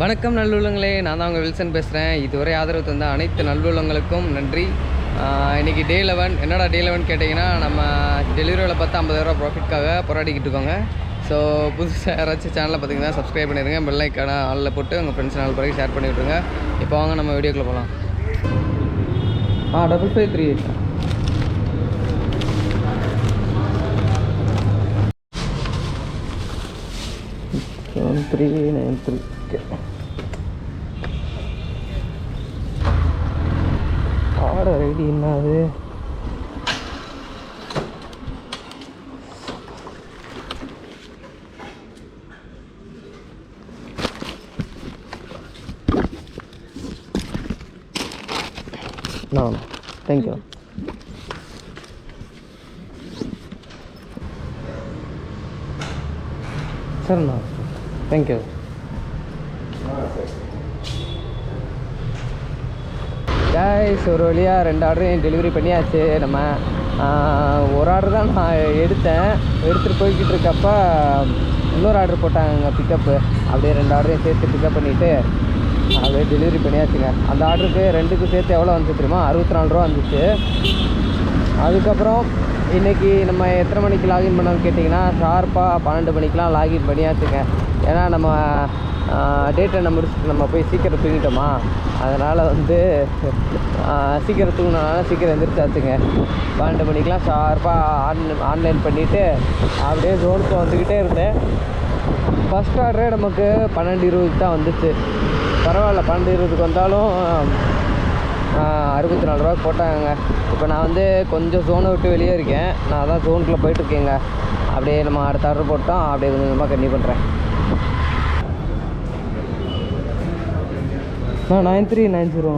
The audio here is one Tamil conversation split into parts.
வணக்கம் நல்லுள்ளங்களே நான் தான் உங்கள் வில்சன் பேசுகிறேன் இதுவரை ஆதரவு தந்த அனைத்து நல்லுள்ளங்களுக்கும் நன்றி. இன்றைக்கி டே லெவன் என்னடா டே லெவன் கேட்டிங்கன்னா நம்ம டெலிவரியில் பார்த்து ஐம்பதாயிரரூவா ப்ராஃபிட்காக போராடிக்கிட்டு இருக்கோங்க. ஸோ புதுசாக யாராச்சும் சேனலை பார்த்தீங்கன்னா சப்ஸ்கிரைப் பண்ணிடுங்க. பெல்லைக்கான ஆளில் போட்டு உங்கள் ஃப்ரெண்ட்ஸ் நாலு பிறகு ஷேர் பண்ணி விட்ருங்க இப்போ வாங்க நம்ம வீடியோக்குள்ளே போகலாம் ஆ double five three eight three nine three okay. Car ID என்னது நான் தேங்க்யூ சார் நான் சரிண்ணா தேங்க்யூ கைஸ் ஒரு வழியாக ரெண்டு ஆர்டரையும் டெலிவரி பண்ணியாச்சு? நம்ம ஒரு ஆர்டர் தான் நான் எடுத்தேன். எடுத்துகிட்டு போய்கிட்டு இருக்கப்ப இன்னொரு ஆர்டர் போட்டாங்க பிக்கப்பு அப்படியே ரெண்டு ஆர்டரையும் சேர்த்து பிக்கப் பண்ணிவிட்டு அப்படியே டெலிவரி பண்ணியாச்சுங்க. அந்த ஆர்டருக்கு ரெண்டுக்கும் சேர்த்து எவ்வளோ வந்துச்சு தெரியுமா? அறுபத்தி நாலு ரூபா வந்துச்சு. அதுக்கப்புறம் இன்றைக்கி நம்ம எத்தனை மணிக்கு லாகின் பண்ணோம்னு கேட்டிங்கன்னா ஷார்ப்பாக பன்னெண்டு மணிக்கெலாம் லாகின் பண்ணியாச்சுங்க. ஏன்னா நம்ம டேட் என்ன முடிச்சுட்டு நம்ம போய் சீக்கிரம் தூங்கிட்டோமா? அதனால் வந்து சீக்கிரம் தூங்கினால சீக்கிரம் எந்திரிச்சாச்சுங்க. பன்னெண்டு மணிக்கெலாம் ஷார்ப்பாக ஆன் ஆன்லைன் பண்ணிவிட்டு அப்படியே ஜோனுக்கு வந்துக்கிட்டே இருந்தேன். ஃபஸ்ட் ஆர்டரே நமக்கு பன்னெண்டு இருபதுக்கு தான் வந்துச்சு. பரவாயில்ல பன்னெண்டு இருபதுக்கு வந்தாலும் அறுபத்தி நாலு ரூபா போட்டாங்க இப்போ நான் வந்து கொஞ்சம் ஜோனை விட்டு வெளியே இருக்கேன். நான் தான் ஜோனுக்குள்ளே போயிட்டுருக்கேங்க அப்படியே நம்ம அடுத்த ஆர்டர் போட்டோம். அப்படியே கொஞ்சம் கொஞ்சமாக கண்ணி பண்ணுறேன் ஆ நைன் த்ரீ நைன் ஜீரோ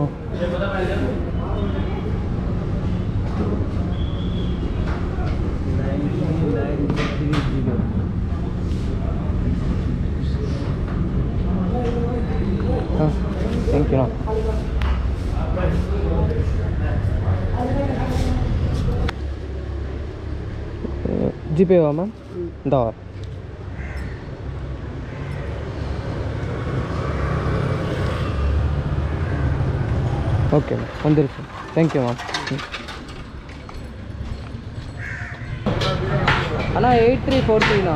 ஆ தேங்க்யூண்ணா ஜிபேவா மேம் ஓகே மேம் வந்துருச்சு. தேங்க்யூ மேம் அண்ணா எயிட் த்ரீ ஃபோர் த்ரீண்ணா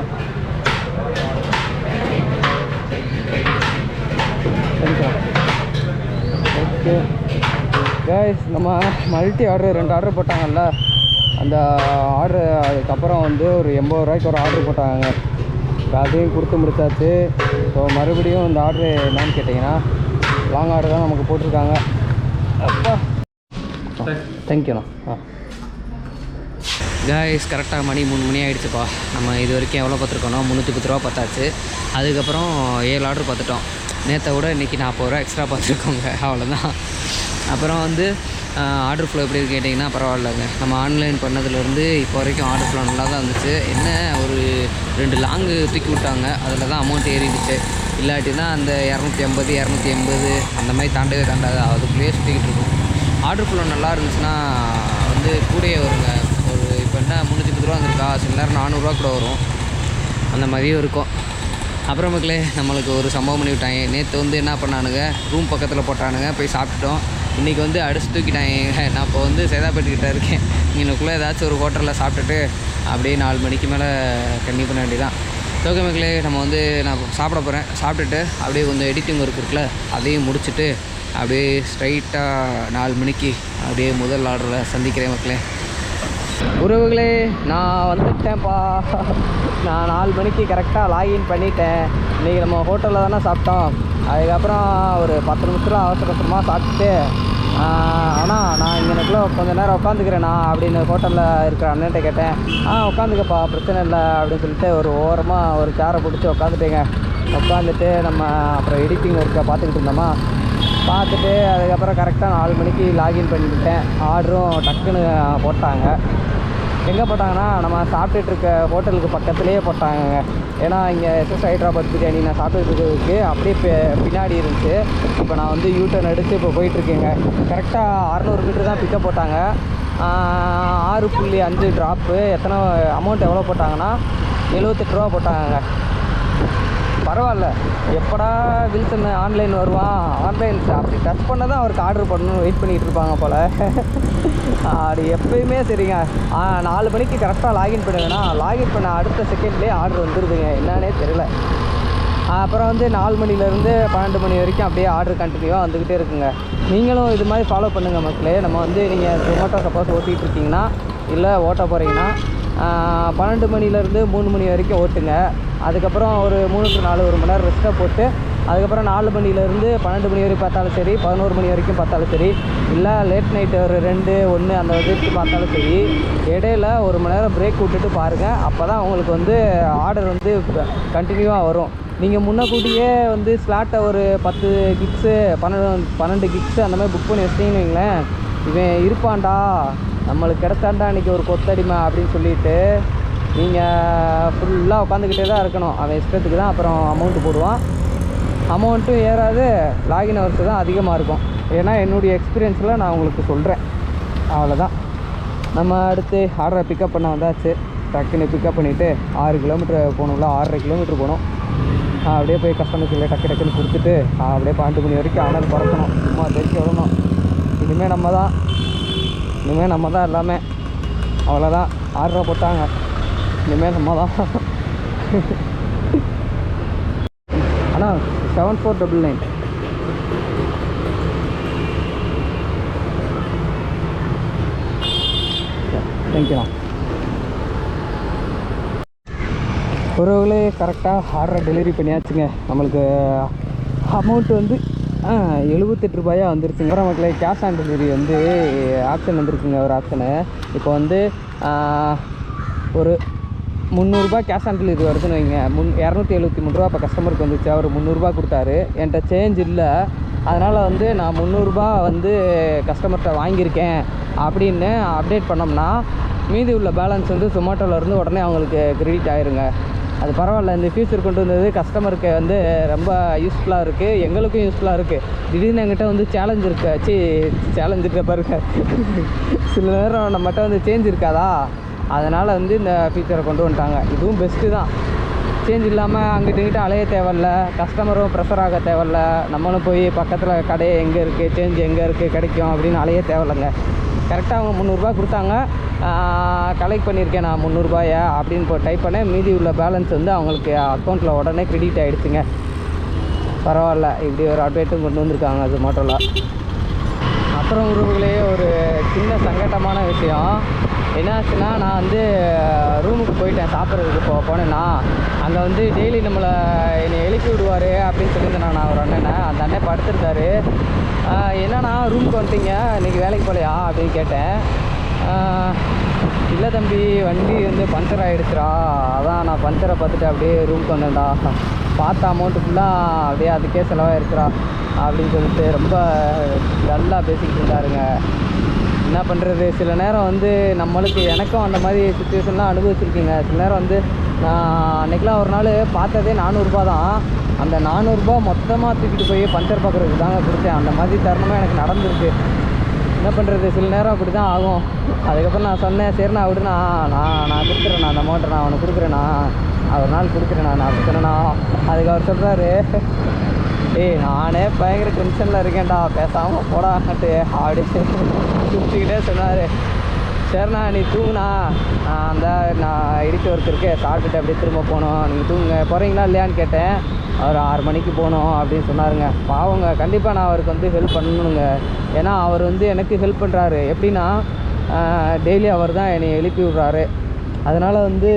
தேங்க்யூ ஓகே கைஸ் நம்ம மல்டி ஆர்டர் ரெண்டு ஆர்டர் போட்டாங்கல்ல? அந்த ஆர்டர் அதுக்கப்புறம் வந்து ஒரு எண்பது ரூபாய்க்கு ஒரு ஆர்டர் போட்டாங்க. அதையும் கொடுத்து முடிச்சாச்சு. ஸோ மறுபடியும் இந்த ஆர்டர் என்னன்னு கேட்டிங்கன்னா லாங் ஆர்டர் தான் நமக்கு போட்டிருக்காங்க. அப்பா தேங்க்யூண்ணா ஆ. காய்ஸ் கரெக்டாக மணி மூணு மணி ஆகிடுச்சுப்பா நம்ம இது வரைக்கும் எவ்வளோ பார்த்துருக்கோன்னா முந்நூற்றி பத்து ரூபா பார்த்தாச்சு. அதுக்கப்புறம் ஏழு ஆர்டர் பார்த்துட்டோம். நேற்றை விட இன்றைக்கி நாற்பது ரூபா எக்ஸ்ட்ரா பார்த்துருக்கோங்க. அவ்வளோதான் அப்புறம் வந்து ஆர்டர் ஃப்ளோ எப்படி கேட்டிங்கன்னா பரவாயில்லைங்க. நம்ம ஆன்லைன் பண்ணதுலேருந்து இப்போ வரைக்கும் ஆர்டர் ஃப்ளோ நல்லா தான் இருந்துச்சு. என்ன ஒரு ரெண்டு லாங்கு தூக்கி விட்டாங்க. அதில் தான் அமௌண்ட் ஏறிடுச்சு. இல்லாட்டினா அந்த இரநூத்தி ஐம்பது இரநூத்தி எண்பது அந்த மாதிரி தாண்டவே தாண்டாது. அதுக்குள்ளேயே சுற்றிக்கிட்டு இருக்கும். ஆர்டர் ஃப்ளோ நல்லா இருந்துச்சுன்னா வந்து கூடையே வருங்க. ஒரு இப்போ என்ன முந்நூற்றி பத்து ரூபா வந்திருக்கா? சில நேரம் நானூறுரூவா கூட வரும். அந்த மாதிரியும் இருக்கும். அப்புறம் மக்களே நம்மளுக்கு ஒரு சம்பவம் பண்ணி விட்டாங்க. நேற்று வந்து என்ன பண்ணானுங்க? ரூம் பக்கத்தில் போட்டானுங்க. போய் சாப்பிட்டுட்டோம். இன்றைக்கி வந்து அடிச்சு தூக்கிட்டாங்க. நான் இப்போ வந்து சேதாப்பேட்டுக்கிட்ட இருக்கேன். இன்னைக்குள்ளே ஏதாச்சும் ஒரு ஹோட்டலில் சாப்பிட்டுட்டு அப்படியே நாலு மணிக்கு மேலே கண்டிப்பாக பண்ண வேண்டியதான் ஓகே மக்களே நம்ம வந்து நான் சாப்பிட போகிறேன் சாப்பிட்டுட்டு அப்படியே கொஞ்சம் எடிட்டிங் ஒர்க் இருக்குல்ல அதையும் முடிச்சுட்டு அப்படியே ஸ்ட்ரைட்டாக நாலு மணிக்கு அப்படியே முதல் ஆர்டரில் சந்திக்கிறேன் மக்களே. உறவுகளே நான் வந்துட்டேன்ப்பா. நான் நாலு மணிக்கு கரெக்டாக லாகின் பண்ணிட்டேன். இன்றைக்கி நம்ம ஹோட்டலில் தானே சாப்பிட்டோம். அதுக்கப்புறம் ஒரு பத்து நிமிஷத்தில் அவசர அவசரமாக சாப்பிட்டுட்டு ஆனால் நான் இங்கனக்குள்ளே கொஞ்சம் நேரம் உட்காந்துக்கிறேண்ணா அப்படின்னு ஹோட்டலில் இருக்கிற அண்ணன்ட்ட கேட்டேன். ஆ உட்காந்துக்கப்பா பிரச்சனை இல்லை அப்படின்னு சொல்லிட்டு ஒரு ஓரமாக ஒரு சேரை பிடிச்சி உட்காந்துட்டேங்க. உட்காந்துட்டு நம்ம அப்புறம் எடிட்டிங் ஒர்க்கை பார்த்துக்கிட்டு இருந்தோமா. பார்த்துட்டு அதுக்கப்புறம் கரெக்டாக நாலு மணிக்கு லாகின் பண்ணிவிட்டேன் ஆர்டரும் டக்குன்னு போட்டாங்க. எங்கே போட்டாங்கன்னா நம்ம சாப்பிட்டுட்டு இருக்க ஹோட்டலுக்கு பக்கத்துலேயே போட்டாங்க ஏன்னா இங்கே எஸ்எஸ் ஹைதராபாத் பிரியாணி நான் சாப்பிட்டுருக்கிறதுக்கு அப்படியே பின்னாடி இருந்துச்சு. இப்போ நான் வந்து யூட்டர்ன் எடுத்து இப்போ போயிட்டுருக்கேங்க. கரெக்டாக அறநூறு மீட்டர் தான் பிக்கப் போட்டாங்க. ஆறு புள்ளி அஞ்சு ட்ராப்பு எத்தனை அமௌண்ட் எவ்வளோ போட்டாங்கன்னா எழுபத்தெட்டு ரூபா போட்டாங்க பரவாயில்ல. எப்படா வில்சன் ஆன்லைன் வருவான்? ஆன்லைன் அப்படி டச் பண்ண தான் அவருக்கு ஆர்டர் பண்ணணும்னு வெயிட் பண்ணிகிட்டு இருப்பாங்க போல். அது எப்பயுமே சரிங்க. நாலு மணிக்கு கரெக்டாக லாகின் பண்ணுவேன்னா லாகின் பண்ண அடுத்த செகண்ட்லேயே ஆர்டர் வந்துடுதுங்க என்னன்னே தெரியல. அப்புறம் வந்து நாலு மணிலேருந்து பன்னெண்டு மணி வரைக்கும் அப்படியே ஆர்டர் கண்டினியூவாக வந்துக்கிட்டே இருக்குங்க. நீங்களும் இது மாதிரி ஃபாலோ பண்ணுங்கள் மக்களே. நம்ம வந்து நீங்கள் ஜொமேட்டோ சப்போஸ் ஓட்டிகிட்டு இருக்கீங்கன்னா இல்லை ஓட்ட போகிறீங்கன்னா பன்னெண்டு மணிலேருந்து மூணு மணி வரைக்கும் ஓட்டுங்க. அதுக்கப்புறம் ஒரு மூணு டு நாலு ஒரு மணி நேரம் ரெஸ்ட்டாக போட்டு அதுக்கப்புறம் நாலு மணிலேருந்து பன்னெண்டு மணி வரைக்கும் பார்த்தாலும் சரி பதினோரு மணி வரைக்கும் பார்த்தாலும் சரி இல்லை லேட் நைட்டு ஒரு ரெண்டு ஒன்று அந்த இதுக்கு பார்த்தாலும் சரி இடையில ஒரு மணி நேரம் பிரேக் விட்டுட்டு பாருங்கள் அப்போ தான் உங்களுக்கு வந்து ஆர்டர் வந்து கண்டினியூவாக வரும். நீங்கள் முன்னக்கூட்டியே வந்து ஸ்லாட்டை ஒரு பத்து கிக்ஸு பன்னெண்டு பன்னெண்டு கிக்ஸு அந்த மாதிரி புக் பண்ணி வச்சிட்டிங்கன்னு வைங்களேன் இவன் இருப்பான்டா. நம்மளுக்கு கிடைச்சாண்டா அன்றைக்கி ஒரு கொத்தடிமை அப்படின்னு சொல்லிட்டு நீங்கள் ஃபுல்லாக உட்காந்துக்கிட்டே தான் இருக்கணும். அவன் இஷ்டத்துக்கு தான் அப்புறம் அமௌண்ட்டு போடுவான். அமௌண்ட்டும் ஏறாது. லாகின் ஹவர்ஸ் தான் அதிகமாக இருக்கும். ஏன்னா என்னுடைய எக்ஸ்பீரியன்ஸில் நான் உங்களுக்கு சொல்கிறேன் அவ்வளோதான் நம்ம அடுத்து ஆர்டரை பிக்கப் பண்ண வந்தாச்சு. டக்குன்னு பிக்கப் பண்ணிவிட்டு ஆறு கிலோமீட்டர் போகணும்ல ஆறரை கிலோமீட்டர் போகணும். அப்படியே போய் கஸ்டமர்ஸில் டக்கு டக்குன்னு கொடுத்துட்டு அப்படியே பன்னெண்டு மணி வரைக்கும் ஆனது பறக்கணும். சும்மா தெரிஞ்சு விடணும் இனிமேல் நம்ம தான் இனிமேல் நம்ம தான் எல்லாமே. அவ்வளோதான் ஆர்டர் போட்டாங்க. இனிமேல் நம்ம தான். அண்ணா செவன் ஃபோர் டபுள் நைன் தேங்க்யூண்ணா ஒருவர்களே கரெக்டாக ஆர்டரை டெலிவரி பண்ணியாச்சுங்க. நம்மளுக்கு அமௌண்ட் வந்து எழுபத்தெட்டு ரூபாயா வந்துருச்சுங்க அப்புறம் மக்களே கேஷ் ஆன் டெலிவரி வந்து ஆப்ஷன் வந்துருக்குங்க ஒரு ஆப்ஷனு இப்போ வந்து ஒரு முந்நூறுரூபா கேஷ் ஆன் டெலிவரி வருதுன்னு வைங்க. முன் இரநூத்தி எழுபத்தி மூணு ரூபா இப்போ கஸ்டமருக்கு வந்துச்சு. அவர் முந்நூறுரூபா கொடுத்தாரு. என்கிட்ட சேஞ்ச் இல்லை. அதனால் வந்து நான் முந்நூறுரூபா வந்து கஸ்டமர்கிட்ட வாங்கியிருக்கேன் அப்படின்னு அப்டேட் பண்ணோம்னா மீதி உள்ள பேலன்ஸ் வந்து Zomato-ல இருந்து உடனே அவங்களுக்கு கிரெடிட் ஆயிருங்க. அது பரவாயில்ல இந்த ஃபியூச்சர் கொண்டு வந்தது கஸ்டமருக்கு வந்து ரொம்ப யூஸ்ஃபுல்லாக இருக்குது எங்களுக்கும் யூஸ்ஃபுல்லாக இருக்குது திடீர்னு எங்கிட்ட வந்து சேலஞ்ச் இருக்கு. சி சேலஞ்ச் இருக்க பாருங்க. சில நேரம் நம்மகிட்ட வந்து சேஞ்ச் இருக்காதா? அதனால் வந்து இந்த ஃபீச்சரை கொண்டு வந்துட்டாங்க. இதுவும் பெஸ்ட்டு தான். சேஞ்ச் இல்லாமல் அங்கிட்ட இங்கிட்ட அலைய தேவையில்ல. கஸ்டமரும் ப்ரெஷர் ஆக தேவையில்ல. நம்மளும் போய் பக்கத்தில் கடை எங்கே இருக்குது சேஞ்ச் எங்கே இருக்குது கிடைக்கும் அப்படின்னு அலைய தேவையில்லைங்க. கரெக்டாக அவங்க முந்நூறுரூபா கொடுத்தாங்க. கலெக்ட் பண்ணியிருக்கேன் நான் முந்நூறுபாய அப்படின்னு இப்போ டைப் பண்ணேன். மீதி உள்ள பேலன்ஸ் வந்து அவங்களுக்கு அக்கௌண்ட்டில் உடனே கிரெடிட் ஆகிடுச்சுங்க பரவாயில்ல. இப்படி ஒரு அப்டேட்டும் கொண்டு வந்திருக்காங்க Zomato-ல அப்புறம் உறவுகளே ஒரு சங்கட்டமான விஷயம். என்னாச்சுன்னா நான் வந்து ரூமுக்கு போயிட்டேன் சாப்பிட்றதுக்கு போ போனேன்னா அங்கே வந்து டெய்லி நம்மளை என்னை எழுப்பி விடுவார் அப்படின்னு சொல்லியிருந்தேன் நான் ஒரு அண்ணனை. அந்த அண்ணன் படுத்துருந்தாரு. என்னண்ணா ரூமுக்கு வந்துட்டீங்க இன்றைக்கி வேலைக்கு போகலையா அப்படின்னு கேட்டேன். இல்லை தம்பி வண்டி வந்து பஞ்சர் ஆகிடுச்சுடா அதான் நான் பஞ்சரை பார்த்துட்டு அப்படியே ரூமுக்கு வந்தேன்டா. பார்த்த அமௌண்ட்டு ஃபுல்லாக அப்படியே அதுக்கே செலவாயிருச்சுடா அப்படின்னு சொல்லிட்டு ரொம்ப டல்லாக பேசிக்கிட்டு இருந்தாருங்க. என்ன பண்ணுறது சில நேரம் வந்து நம்மளுக்கு எனக்கும் அந்த மாதிரி சுச்சுவேஷன்லாம் அனுபவிச்சிருக்கீங்க. சில நேரம் வந்து நான் அன்றைக்கெலாம் ஒரு நாள் பார்த்ததே நானூறுரூபா தான். அந்த நானூறுரூபா மொத்தமாக தூக்கிட்டு போய் பஞ்சர் பார்க்குறதுக்கு தாங்க கொடுத்தேன். அந்த மாதிரி தருணமாக எனக்கு நடந்திருக்கு. என்ன பண்ணுறது சில நேரம் அப்படி தான் ஆகும். அதுக்கப்புறம் நான் சொன்னேன் சரிண்ணா விடுண்ணா நான் நான் கொடுக்குறேண்ணா அந்த அமௌண்ட்டை நான் அவனுக்கு கொடுக்குறேண்ணா அவர் ஒரு நாள் கொடுக்குறேண்ணா நான் அப்படி சொன்னேண்ணா அதுக்கு அவர் சொல்கிறாரு ஏய் நானே பயங்கர டென்ஷனில் இருக்கேன்டா. பேசாமல் போடாட்டு அப்படி சுற்றிக்கிட்டே சொன்னார். சரிண்ணா நீ தூங்குண்ணா. நான் அந்த நான் இடிச்ச ஒர்க் இருக்கு சாப்பிட்டுட்டு அப்படியே திரும்ப போகணும். நீங்கள் தூங்குங்க. போகிறீங்களா இல்லையான்னு கேட்டேன். அவர் ஆறு மணிக்கு போகணும் அப்படின்னு சொன்னாருங்க. பாவங்க கண்டிப்பாக நான் அவருக்கு வந்து ஹெல்ப் பண்ணணுங்க. ஏன்னா அவர் வந்து எனக்கு ஹெல்ப் பண்ணுறாரு எப்படின்னா டெய்லி அவர் தான் என்னை எழுப்பி விட்றாரு. அதனால் வந்து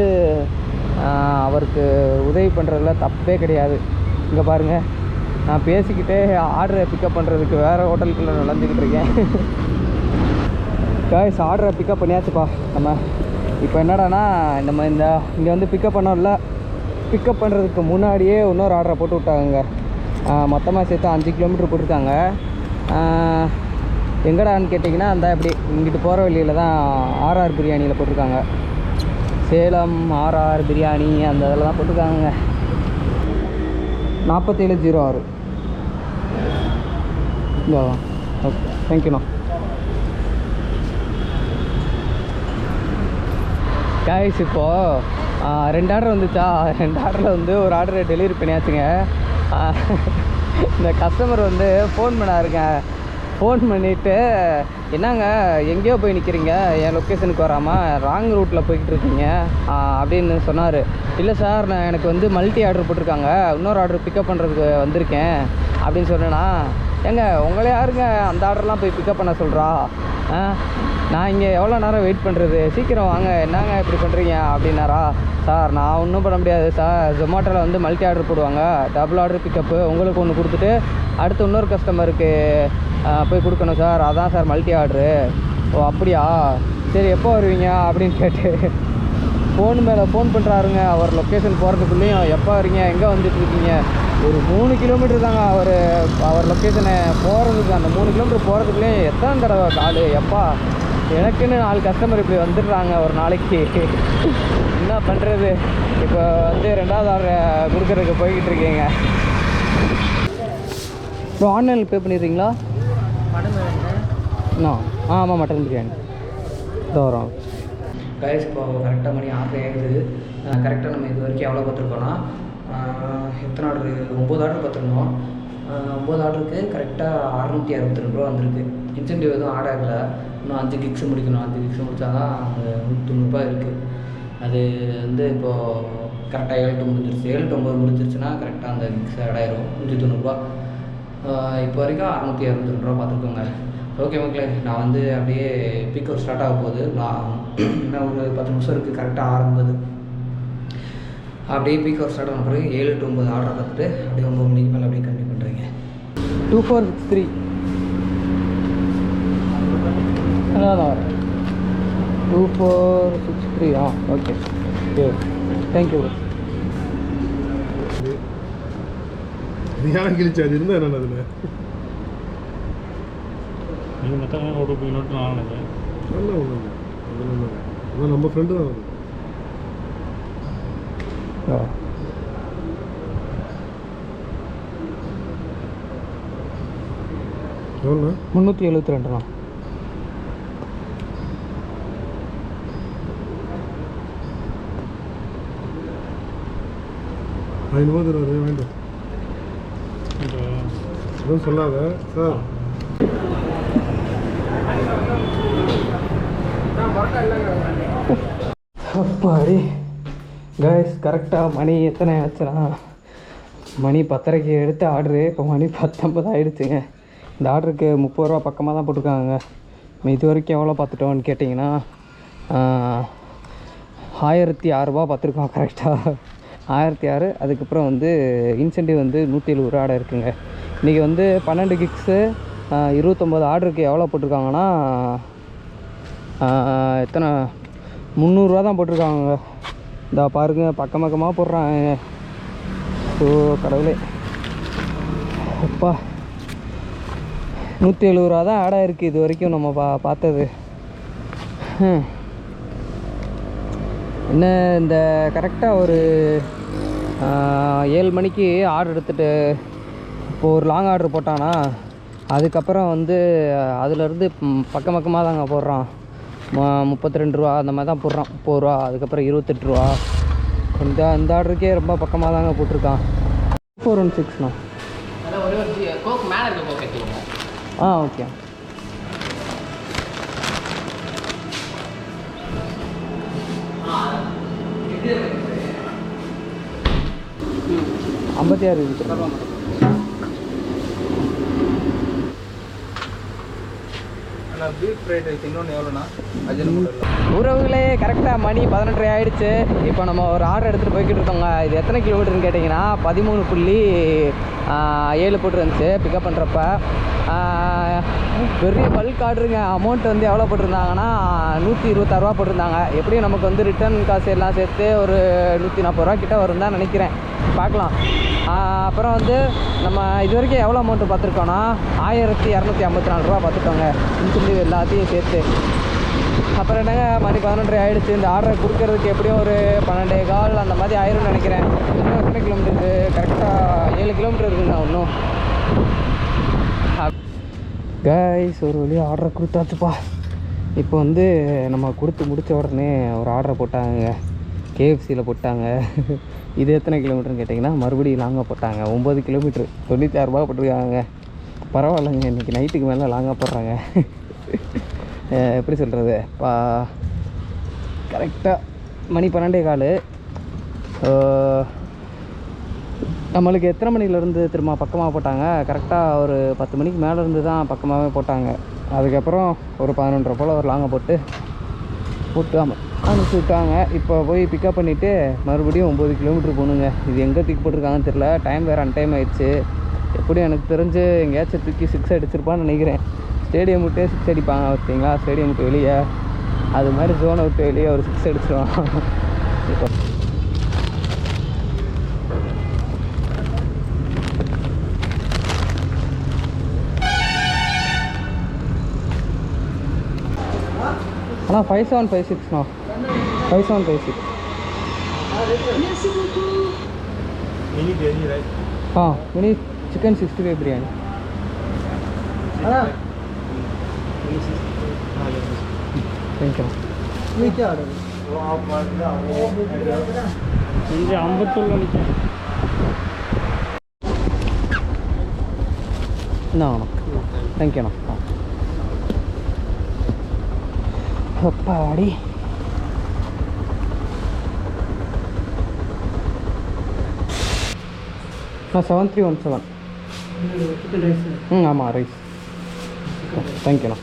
அவருக்கு உதவி பண்ணுறதுல தப்பே கிடையாது. இங்கே பாருங்கள் நான் பேசிக்கிட்டே ஆர்டரை பிக்கப் பண்ணுறதுக்கு வேறு ஹோட்டலுக்குள்ளே நுழைஞ்சிக்கிட்டு இருக்கேன். காய்ஸ் ஆர்டரை பிக்கப் பண்ணியாச்சுப்பா. நம்ம இப்போ என்னடானா நம்ம இந்த இங்கே வந்து பிக்கப் பண்ணோம்ல. பிக்கப் பண்ணுறதுக்கு முன்னாடியே இன்னொரு ஆர்டரை போட்டு விட்டாங்க மொத்தமாக சேர்த்து அஞ்சு கிலோமீட்டர் போட்டிருக்காங்க. எங்கடான்னு கேட்டிங்கன்னா அந்த இப்படி இங்கிட்டு போகிற வழியில் தான் ஆர்ஆர் பிரியாணியில் போட்டிருக்காங்க. சேலம் ஆர்ஆர் பிரியாணி அந்த இதில் தான் போட்டிருக்காங்க நாற்பத்தேழு ஜீரோ ஆறு. ஓகே தேங்க்யூண்ணா கைஸ் இப்போது ரெண்டு ஆர்டர் வந்துச்சா? ரெண்டு ஆர்டரில் வந்து ஒரு ஆர்டர் டெலிவரி பண்ணியாச்சுங்க. இந்த கஸ்டமர் வந்து ஃபோன் பண்ணாருங்க. ஃபோன் பண்ணிவிட்டு என்னங்க எங்கேயோ போய் நிற்கிறீங்க என் லொக்கேஷனுக்கு வராமல் ராங் ரூட்டில் போய்கிட்டு இருக்கீங்க அப்படின்னு சொன்னார். இல்லை சார் நான் எனக்கு வந்து மல்டி ஆர்டர் போட்டிருக்காங்க. இன்னொரு ஆர்டர் பிக்கப் பண்ணுறதுக்கு வந்திருக்கேன். அப்படின்னு சொன்னேன்னா ஏங்க உங்களை யாருங்க அந்த ஆர்டர்லாம் போய் பிக்கப் பண்ண சொல்கிறா ஆ? நான் இங்கே எவ்வளோ நேரம் வெயிட் பண்ணுறது சீக்கிரம் வாங்க என்னங்க இப்படி பண்ணுறீங்க அப்படின்னாரா? சார் நான் ஒன்றும் பண்ண முடியாது சார். ஜொமேட்டோவில் வந்து மல்டி ஆர்டர் போடுவாங்க. டபுள் ஆர்டர் பிக்கப்பு உங்களுக்கு ஒன்று கொடுத்துட்டு அடுத்து இன்னொரு கஸ்டமருக்கு போய் கொடுக்கணும் சார். அதான் சார் மல்டி ஆர்டரு ஓ அப்படியா? சரி எப்போ வருவீங்க? அப்படின்னு கேட்டு ஃபோன் மேலே ஃபோன் பண்ணுறாருங்க அவர் லொக்கேஷன் போகிறதுக்குள்ளேயும் எப்போ வரீங்க எங்கே வந்துட்டு இருக்கீங்க ஒரு மூணு கிலோமீட்டர் தாங்க அவர் அவர் லொக்கேஷனை போகிறதுக்கு அந்த மூணு கிலோமீட்டர் போகிறதுக்குள்ளேயும் எத்தனை தடவை கால்? எப்பா எனக்குன்னு நாலு கஸ்டமர் இப்படி வந்துடுறாங்க ஒரு நாளைக்கு? என்ன பண்ணுறது இப்போ வந்து ரெண்டாவது ஆர்டர் கொடுக்குறதுக்கு போய்கிட்டு இருக்கீங்க. இப்போ ஆன்லைனில் பே பண்ணிடுறீங்களா? ஆ ஆமாம் மட்டன் பிரியாணி. வரோம். கைஸ் இப்போது கரெக்டாக மணி ஆறு ஆகுது கரெக்டாக நம்ம இது வரைக்கும் எவ்வளோ பார்த்துருக்கோன்னா எத்தனை ஆர்டர் ஒம்பது ஆர்டர் பார்த்துருந்தோம். ஒம்பது ஆர்டருக்கு கரெக்டாக அறநூற்றி அறுபத்தி ரெண்டு ரூபா வந்திருக்கு. இன்சென்டிவ் எதுவும் ஆட் ஆகலை. இன்னும் அஞ்சு கிக்ஸ் முடிக்கணும். அஞ்சு கிக்ஸ் முடித்தா தான் அந்த நூற்றி இருக்குது அது வந்து இப்போது கரெக்டாக ஏழு டு முடிஞ்சிருச்சு. ஏழு டு ஒம்பது முடிஞ்சிருச்சுன்னா கரெக்டாக அந்த கிக்ஸ் ஆட் ஆயிரும். நூற்றி தொண்ணூறுபா இப்போ வரைக்கும் அறநூற்றி அறுபத்தி ரெண்டு ரூபா பார்த்துருக்கோங்க. ஓகே மக்களே நான் வந்து அப்படியே பிக்கப் ஸ்டார்ட் ஆக போகுது. நான் இன்னும் ஒரு பத்து நிமிஷம் இருக்குது கரெக்டாக ஆரம்பிது. அப்படியே பீக் அவுட் ஸ்டார்ட் ஆன பிறகு ஏழு டு ஒம்பது ஆர்டர் பார்த்துட்டு அப்படியே ஒம்பது மணிக்கு மேலே அப்படியே கண்டினியூ பண்ணுறீங்க two four six three two four six three ஆ ஓகே ஓகே தேங்க்யூ யாரும் கிழிச்சு? அது இருந்தால் என்ன அதில்? நீங்கள் மற்ற ஓட்டு போய் நோட்டு நான் நினைக்கிறேன் நல்ல ஒன்று அது நல்லது அதான் நம்ம ஃப்ரெண்டு தான் அது. ஆ. எவ்வளோ முந்நூற்றி எழுபத்தி ரெண்டுண்ணா ஐநூறுவா தருவாரு வேண்டாம்? எதுவும் சொல்லாத சார். அப்பாடி. கைஸ் கரெக்டாக மணி எத்தனை ஆச்சுன்னா? மணி பத்தரைக்கு எடுத்த ஆர்டரு இப்போ மணி பத்தொம்பது ஆகிடுச்சுங்க இந்த ஆர்டருக்கு முப்பது ரூபா பக்கமாக தான் போட்டிருக்காங்க. இது வரைக்கும் எவ்வளோ பார்த்துட்டோன்னு கேட்டிங்கன்னா ஆயிரத்தி ஆறுரூபா பார்த்துருக்கோம் கரெக்டாக ஆயிரத்தி ஆறு அதுக்கப்புறம் வந்து இன்சென்டிவ் வந்து நூற்றி எழுபது ரூபா ஆர்டர் இருக்குங்க. இன்றைக்கி வந்து பன்னெண்டு கிக்ஸு இருபத்தொம்போது ஆர்டருக்கு எவ்வளோ போட்டிருக்காங்கன்னா எத்தனை? முந்நூறுரூவா தான் போட்டிருக்காங்க. இந்த பாருங்க பக்கம் பக்கமாக போடுறாங்க. ஸோ கடவுளே. அப்பா. நூற்றி எழுபது ரூபா தான் ஆடாக இருக்குது இது வரைக்கும் நம்ம பா பார்த்தது. என்ன இந்த கரெக்டாக ஒரு ஏழு மணிக்கு ஆர்டர் எடுத்துகிட்டு இப்போ ஒரு லாங் ஆர்டர் போட்டானா அதுக்கப்புறம் வந்து அதுலேருந்து பக்கம் பக்கமாக தாங்க போடுறான். முப்பத்தி ரெண்டு ரூபா அந்த மாதிரி தான் போடுறான். முப்பது ரூபா அதுக்கப்புறம் இருபத்தெட்டு ரூபா. இந்த இந்த ஆர்டருக்கே ரொம்ப பக்கமாக தாங்க போட்டிருக்கான் ஃபோர் ஒன் சிக்ஸ்ண்ணா ஆ ஓகே ஐம்பத்தி ஆறு இருக்குது பீஃப் ஃப்ரைட் ரைஸ் இன்னொன்று எவ்வளோண்ணா உறவுகளே கரெக்டாக மணி பதினெட்டரை ஆயிடுச்சு. இப்போ நம்ம ஒரு ஆர்டர் எடுத்துகிட்டு போய்கிட்டு இருக்கோங்க. இது எத்தனை கிலோமீட்டர்னு கேட்டிங்கன்னா பதிமூணு புள்ளி ஏழு போட்டுருந்துச்சு பிக்கப் பண்ணுறப்ப பெரிய பல்க் ஆர்டருங்க அமௌண்ட் வந்து எவ்வளோ போட்டிருந்தாங்கன்னா நூற்றி இருபத்தாறுவா போட்டிருந்தாங்க. எப்படியும் நமக்கு வந்து ரிட்டர்ன் காசு எல்லாம் சேர்த்து ஒரு நூற்றி நாற்பது ரூபா கிட்ட வரும் தான் நினைக்கிறேன். பார்க்கலாம். அப்புறம் வந்து நம்ம இது வரைக்கும் எவ்வளோ அமௌண்ட்டு பார்த்துருக்கோன்னா ஆயிரத்தி இரநூத்தி ஐம்பத்தி நாலு ரூபா பார்த்துக்கோங்க இன்சென்டிவ் எல்லாத்தையும் சேர்த்து. அப்புறம் என்னங்க மணி பதினொன்றரை ஆகிடுச்சு இந்த ஆர்டரை கொடுக்கறதுக்கு எப்படியும் ஒரு பன்னெண்டே கால் அந்த மாதிரி ஆயிரும்னு நினைக்கிறேன். இன்னும் எத்தனை கிலோமீட்டர் இருக்குது கரெக்டாக ஏழு கிலோமீட்டர் இருக்குங்க இன்னும். கைஸ் ஒரு வழியாக ஆர்டரை கொடுத்தாச்சுப்பா. இப்போ வந்து நம்ம கொடுத்து முடித்த உடனே ஒரு ஆர்டரை போட்டாங்க. கேஎஃப்சியில் போட்டாங்க. இது எத்தனை கிலோமீட்டர்னு கேட்டிங்கன்னா மறுபடியும் லாங்காக போட்டாங்க. ஒம்பது கிலோமீட்ரு தொண்ணூத்தாயிரரூபா போட்டிருக்காங்க. பரவாயில்லைங்க இன்றைக்கி நைட்டுக்கு மேலே லாங்காக போடுறாங்க. எப்படி சொல்கிறது பா கரெக்டாக மணி பன்னெண்டே கால். நம்மளுக்கு எத்தனை மணிலேருந்து திரும்ப பக்கமாக போட்டாங்க? கரெக்டாக ஒரு பத்து மணிக்கு மேலே இருந்து தான் பக்கமாகவே போட்டாங்க. அதுக்கப்புறம் ஒரு பதினொன்றரை போல் ஒரு லாங்கை போட்டு போட்டு ஆமாம் அனுப்பிச்சி விட்டாங்க. இப்போ போய் பிக்கப் பண்ணிவிட்டு மறுபடியும் ஒம்பது கிலோமீட்டர் போகணுங்க. இது எங்கே தூக்கி போட்டிருக்காங்கன்னு தெரில டைம் வேறு அன்டைம் ஆயிடுச்சு எப்படியும் எனக்கு தெரிஞ்சு எங்கேயாச்சும் தூக்கி சிக்ஸ் அடிச்சிருப்பான்னு நினைக்கிறேன். ஸ்டேடியம் விட்டே சிக்ஸ் அடிப்பாங்க பார்த்தீங்களா? ஸ்டேடியம் விட்டு வெளியே. அது மாதிரி ஜோனை விட்டு வெளியே ஒரு சிக்ஸ் அடிச்சிருவான் இப்போ. அண்ணா ஃபைவ் செவன் ஃபைவ் சிக்ஸ்ண்ணா five seven five six mini KG right ah mini chicken sixty five biryani thank you இங்கே ஐம்பத்தூரில் நிற்கும் அண்ணா தேங்க்யூண்ணா ஆ அப்பாடி நான் செவன் த்ரீ ஒன் செவன் ம் ஆமாம் ரைஸ் தேங்க்யூண்ணா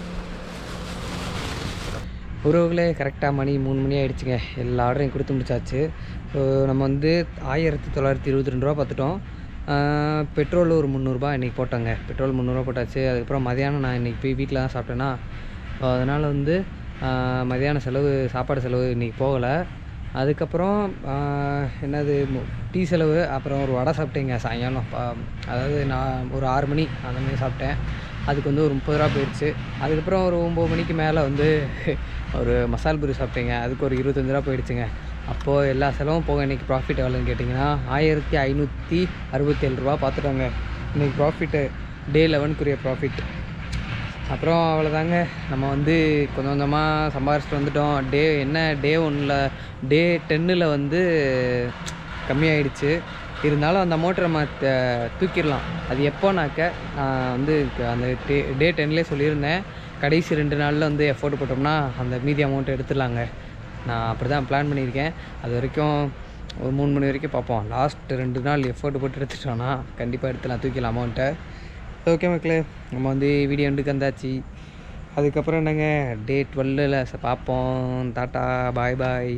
உறவுகளே கரெக்டாக மணி மூணு மணி ஆகிடுச்சிங்க எல்லா ஆர்டரையும் கொடுத்து முடிச்சாச்சு. ஸோ நம்ம வந்து ஆயிரத்தி தொள்ளாயிரத்தி இருபத்தி ரெண்டு ரூபா பார்த்துட்டோம். பெட்ரோல் ஒரு முந்நூறுரூபா இன்றைக்கி போட்டோங்க. பெட்ரோல் முந்நூறுரூவா போட்டாச்சு. அதுக்கப்புறம் மதியானம் நான் இன்றைக்கி போய் வீட்டில் தான் சாப்பிட்டேன்னா அதனால் வந்து மதியான செலவு சாப்பாடு செலவு இன்றைக்கி போகலை. அதுக்கப்புறம் என்னது டீ செலவு அப்புறம் ஒரு வடை சாப்பிட்டேங்க சாயங்காலம். அதாவது நான் ஒரு ஆறு மணி அந்த மாதிரி சாப்பிட்டேன். அதுக்கு வந்து ஒரு முப்பது ரூபா போயிடுச்சு அதுக்கப்புறம் ஒரு ஒம்பது மணிக்கு மேலே வந்து ஒரு மசால் பூரி சாப்பிட்டேங்க. அதுக்கு ஒரு இருபத்தஞ்சு ரூபா போயிடுச்சுங்க. அப்போது எல்லா செலவும் போக இன்றைக்கி ப்ராஃபிட் எவ்வளோன்னு கேட்டிங்கன்னா ஆயிரத்தி ஐநூற்றி அறுபத்தேழு ரூபா பார்த்துட்டோங்க. இன்றைக்கி ப்ராஃபிட்டு டே லெவனுக்குரிய ப்ராஃபிட் அப்புறம் அவ்வளோதாங்க. நம்ம வந்து கொஞ்சம் கொஞ்சமாக சம்பாரிச்சிட்டு வந்துட்டோம். டே என்ன டே ஒன்றில் டே டென்னில் வந்து கம்மியாயிடுச்சு. இருந்தாலும் அந்த அமௌண்ட்டை நம்ம தூக்கிடலாம். அது எப்போனாக்க நான் வந்து அந்த டே டே டென்லேயே சொல்லியிருந்தேன். கடைசி ரெண்டு நாளில் வந்து எஃபோர்ட் போட்டோம்னா அந்த மீதி அமௌண்ட் எடுத்துடலாங்க. நான் அப்படி தான் பிளான் பண்ணியிருக்கேன். அது வரைக்கும் ஒரு மூணு மணி வரைக்கும் பார்ப்போம். லாஸ்ட் ரெண்டு நாள் எஃபோர்ட் போட்டு எடுத்துட்டோன்னா கண்டிப்பாக எடுத்துலாம் தூக்கிடலாம் அமௌண்ட்டை ஓகே மக்களே நம்ம வந்து வீடியோ எண்டுக்கு வந்தாச்சு. அதுக்கப்புறம் என்னங்க? டே டுவெல்லில் பார்ப்போம். டாட்டா பாய் பாய்